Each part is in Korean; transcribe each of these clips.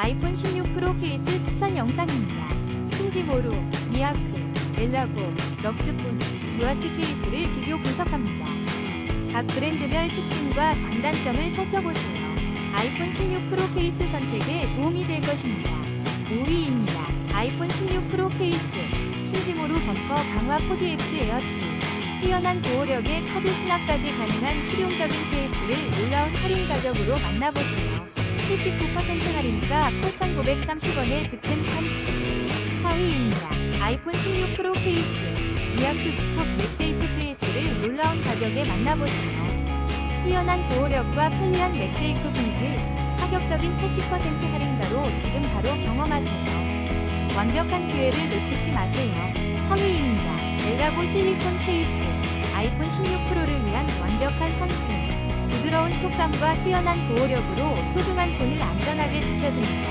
아이폰 16 프로 케이스 추천 영상입니다. 신지모로, 미아크, 렐라고, 럭스폰, 무아트 케이스를 비교 분석합니다. 각 브랜드별 특징과 장단점을 살펴보세요. 아이폰 16 프로 케이스 선택에 도움이 될 것입니다. 5위입니다. 아이폰 16 프로 케이스 신지모루 범퍼 강화 4DX 에어티 뛰어난 보호력에 카드 수납까지 가능한 실용적인 케이스를 놀라운 할인 가격으로 만나보세요. 79% 할인가 8,930원의 득템 찬스. 4위입니다. 아이폰 16 프로 케이스 미아크 스콥 맥세이프 케이스를 놀라운 가격에 만나보세요. 뛰어난 보호력과 편리한 맥세이프 기능을 파격적인 80% 할인가로 지금 바로 경험하세요. 완벽한 기회를 놓치지 마세요. 3위입니다. 렐라고 실리콘 케이스 아이폰 16 프로를 위한 완벽한 선택. 부드러운 촉감과 뛰어난 보호력으로 소중한 폰을 안전하게 지켜줍니다.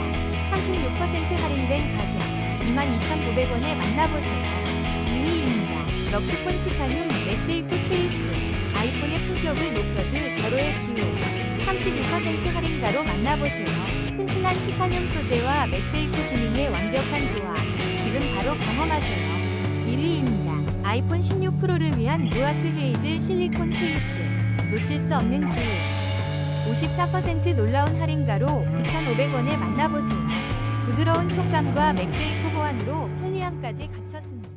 36% 할인된 가격 22,900원에 만나보세요. 2위입니다. 럭스폰 티타늄 맥세이프 케이스 아이폰의 품격을 높여줄 절호의 기호 32% 할인가로 만나보세요. 튼튼한 티타늄 소재와 맥세이프 기능의 완벽한 조합 지금 바로 경험하세요. 1위입니다. 아이폰 16 프로를 위한 무아트 헤이즐 실리콘 케이스 놓칠 수 없는 기회 54% 놀라운 할인가로 9,500원에 만나보세요. 부드러운 촉감과 맥세이프 호환으로 편리함까지 갖췄습니다.